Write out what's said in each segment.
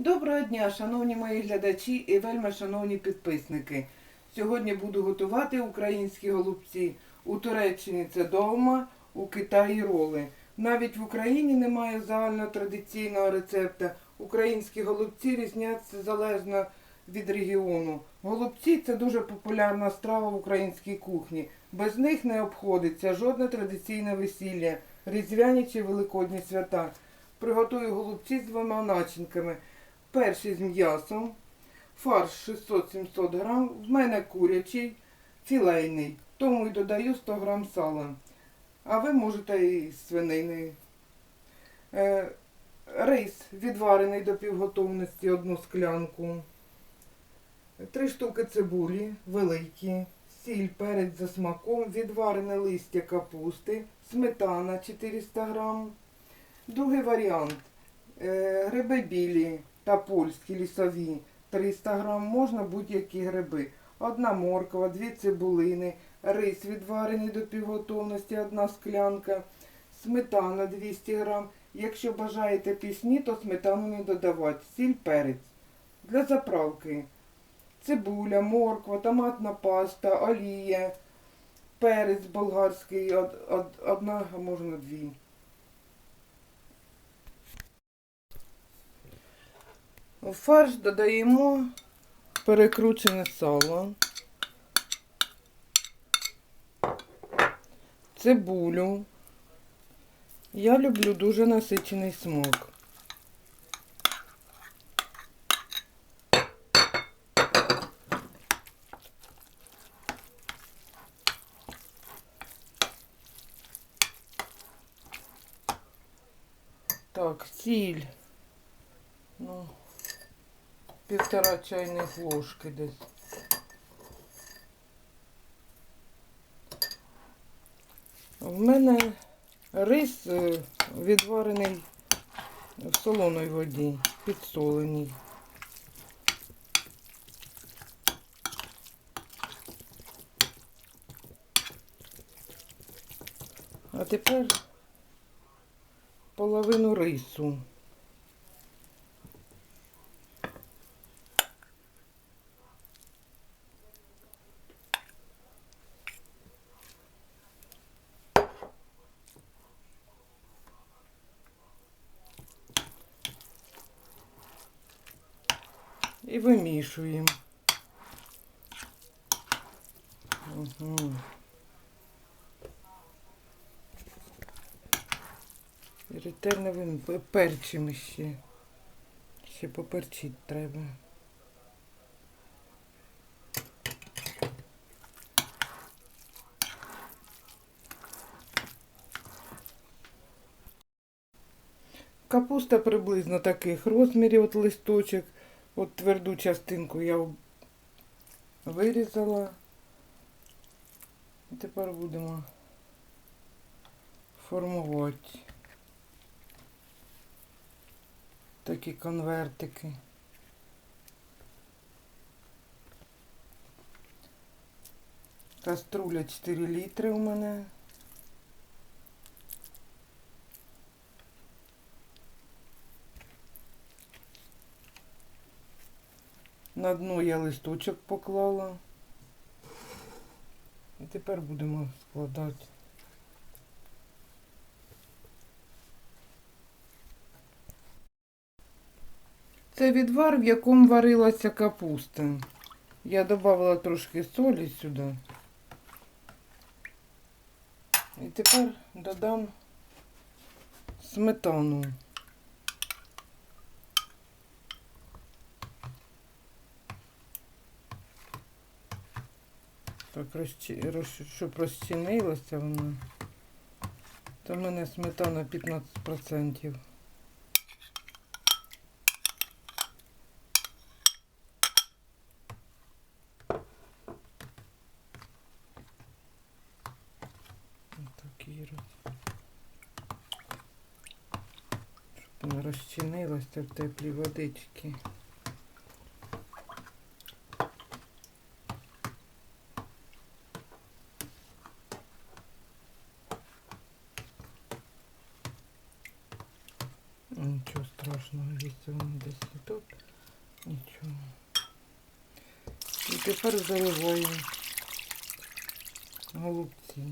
Доброго дня, шановні мої глядачі і вельми шановні підписники. Сьогодні буду готувати українські голубці. У Туреччині це долма, у Китаї роли. Навіть в Україні немає загального традиційного рецепта. Українські голубці різняться залежно від регіону. Голубці це дуже популярна страва в українській кухні. Без них не обходиться жодне традиційне весілля, різдвяні чи великодні свята. Приготую голубці з двома начинками. Перший з м'ясом, фарш 600-700 грам, в мене курячий, філейний, тому й додаю 100 грам сала. А ви можете і свинини. Е, рис відварений до півготовності, одну склянку. Три штуки цибулі, великі, сіль, перець за смаком, відварене листя капусти, сметана 400 грам. Другий варіант. Е, гриби білі та польські лісові 300 грам, можна будь-які гриби. Одна морква, дві цибулини, рис відварений до півготовності, одна склянка, сметана 200 грам. Якщо бажаєте пісні, то сметану не додавати, сіль, перець. Для заправки цибуля, морква, томатна паста, олія, перець болгарський, од, од, одна, можна дві. У фарш додаємо перекручене сало, цибулю. Я люблю дуже насичений смак. Так, сіль. Ну, півтора чайних ложки десь. В мене рис е, відварений в солоній воді, підсолений. А тепер половину рису. І вимішуємо. Угу. І ретельно ще. Ще поперчити треба. Капуста приблизно таких розмірів, от листочок. От тверду частинку я вирізала. І тепер будемо формувати такі конвертики. Каструля 4 літри у мене. На дно я листочок поклала. І тепер будемо складати. Це відвар, в якому варилася капуста. Я додала трошки солі сюди. І тепер додам сметану. Так, щоб розчинилося воно. То в мене сметана 15%. Отакий роз... Щоб воно розчинилося в теплій водичці. Нічого страшного. вони десь тут. Нічого. І тепер заливаємо голубці.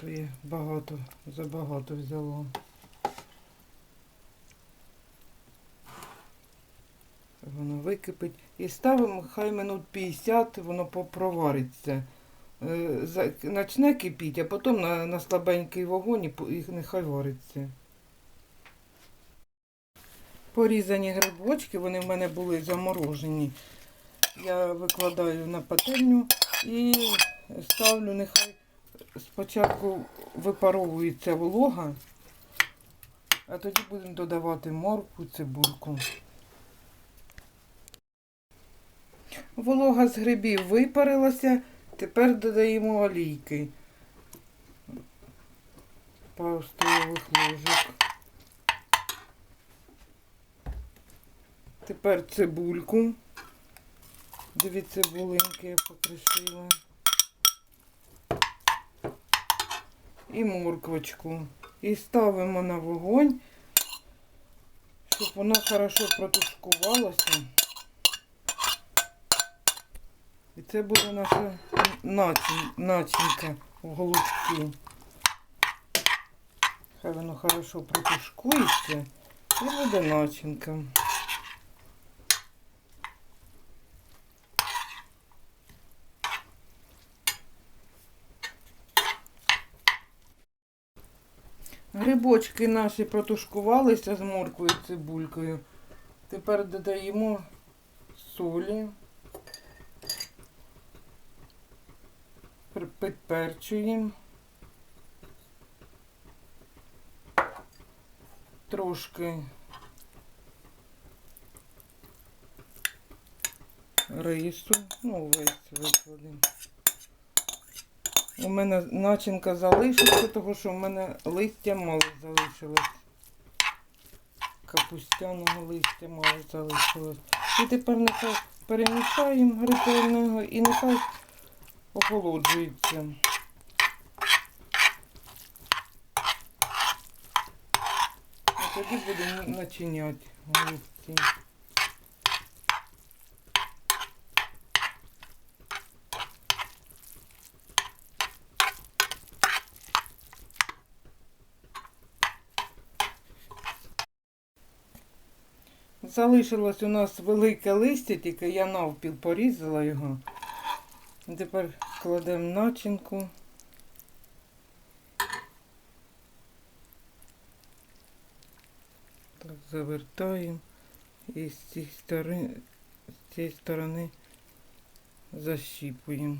То я багато, забагато взяла. Воно википить. І ставимо хай минут 50, воно попровариться. Е, Начне кипіти, а потім на, на слабенький вогонь і нехай вариться. Порізані грибочки, вони в мене були заморожені. Я викладаю на пательню і ставлю, нехай спочатку випаровується волога, а тоді будемо додавати моркву, цибульку. Волога з грибів випарилася, тепер додаємо олійки. Пару ложок. Тепер цибульку. Дві цибулинки я покришила. І морквочку. І ставимо на вогонь, щоб воно хорошо протушкувалося. І це буде наша начинка в голубці. Хай воно хорошо протушкується і буде начинка. Грибочки наші протушкувалися з морквою і цибулькою. Тепер додаємо солі. Підперчуємо. Трошки рису, ну весь викладемо. У мене начинка залишиться, тому що в мене листя мало залишилось. Капустяного листя мало залишилось. І тепер нехай перемішаємо грибельного і нехай охолоджується. А тоді будемо начиняти голубці. Залишилось у нас велике листя, тільки я навпіл порізала його. Тепер кладемо начинку. Так, завертаємо і з цієї сторони, з цієї сторони защіпуємо.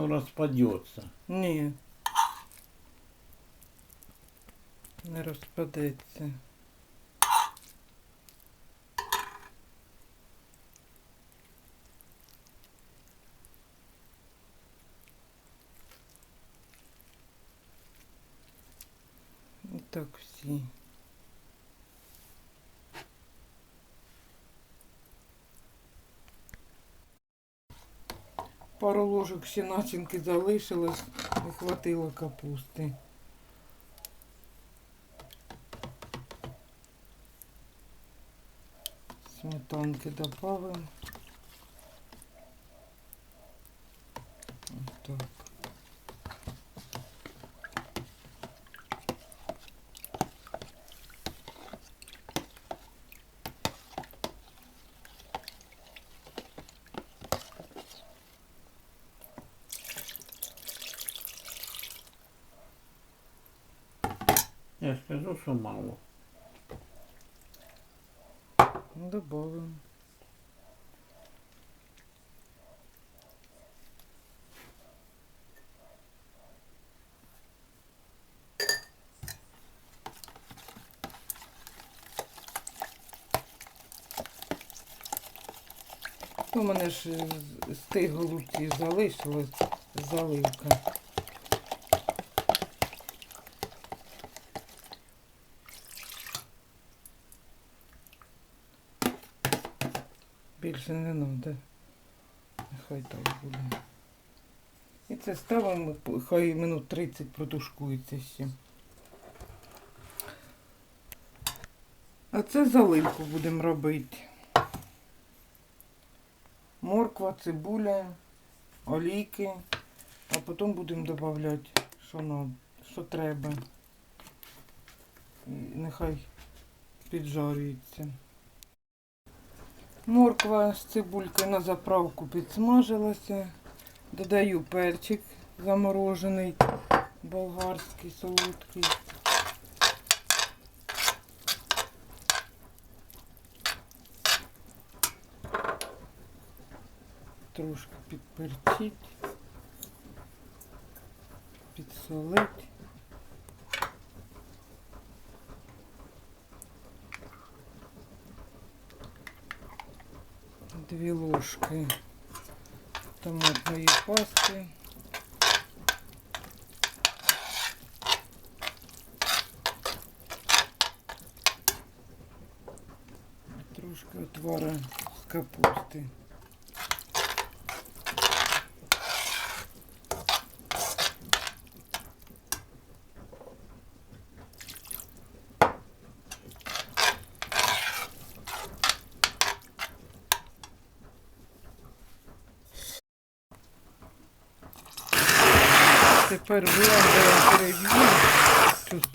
Оно распадется. Ні. Не розпадеться. Так всі. Пару ложок ще залишилось, не хватило капусти. Сметанки добавим. Вот так. Я скажу, что мало. Добавим. У мене ж з тих голубців залишилась заливка. Більше не треба. Нехай так буде. І це ставимо, хай минут 30 протушкується ще. А це заливку будемо робити. Морква, цибуля, олійки, а потім будемо додавати, що, що треба. І нехай піджарюється. Морква з цибулькою на заправку підсмажилася. Додаю перчик заморожений, болгарський, солодкий. Трошки підперчить, підсолить. Ложки томатної пасти. Трошки отвара з капусти. Тепер блендером переб'ю. Тут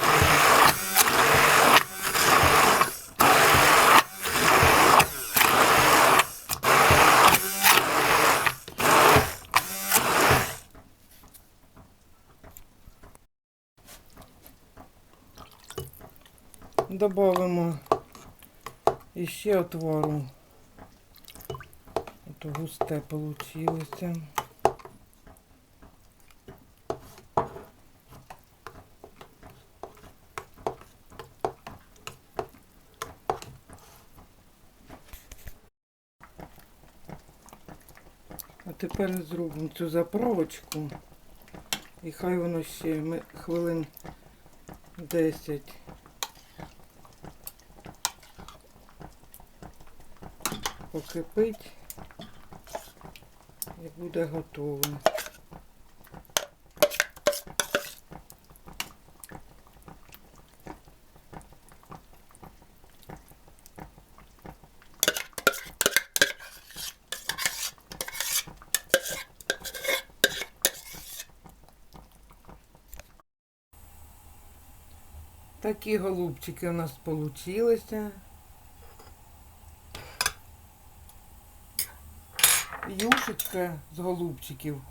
Добавимо іще отвару. Ото густе получилося. Тепер зробимо цю заправочку. І хай воно ще хвилин 10 покипить і буде готово. Такі голубчики у нас получилися. Юшечка з голубчиків.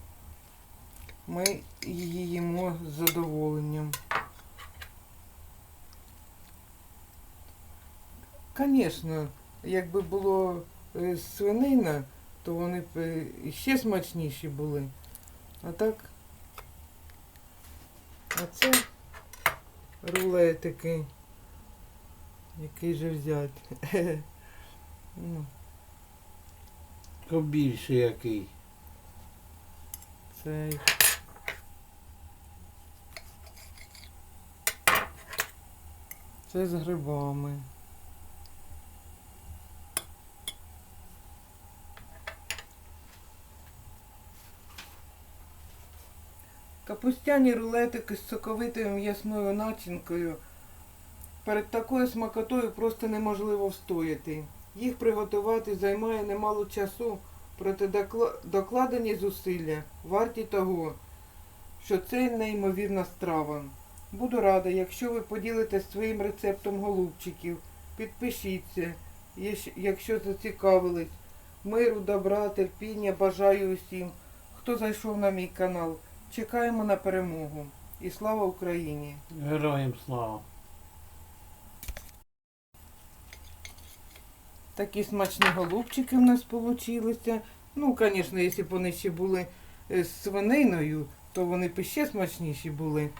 Ми її їмо з задоволенням. Звісно, якби було е, свинина, то вони б е, ще смачніші були. А так, а це рулетики. Який же взяти? Ну, Побільше який. цей. Це з грибами. Капустяні рулетики з соковитою м'ясною начинкою. Перед такою смакотою просто неможливо встояти. Їх приготувати займає немало часу, проте докладені зусилля варті того, що це неймовірна страва. Буду рада, якщо ви поділитесь своїм рецептом голубчиків. Підпишіться, якщо зацікавились. Миру, добра, терпіння бажаю усім, хто зайшов на мій канал. Чекаємо на перемогу. І слава Україні! Героям слава. Такі смачні голубчики в нас получилися. Ну, звісно, якщо б вони ще були е, з свининою, то вони б ще смачніші були.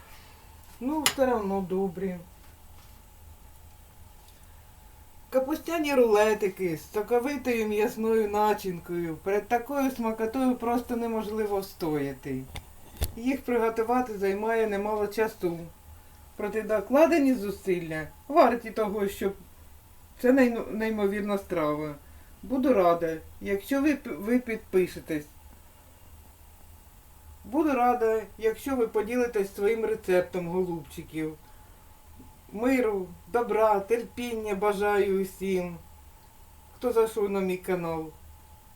Ну, все одно добрі. Капустяні рулетики з соковитою м'ясною начинкою. Перед такою смакотою просто неможливо встояти. Їх приготувати займає немало часу. Проте докладені зусилля варті того, щоб це неймовірна страва. Буду рада, якщо ви, ви підпишетесь. Буду рада, якщо ви поділитесь своїм рецептом голубчиків. Миру, добра, терпіння бажаю усім, хто зайшов на мій канал.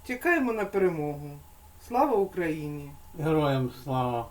Чекаємо на перемогу. Слава Україні! Героям слава.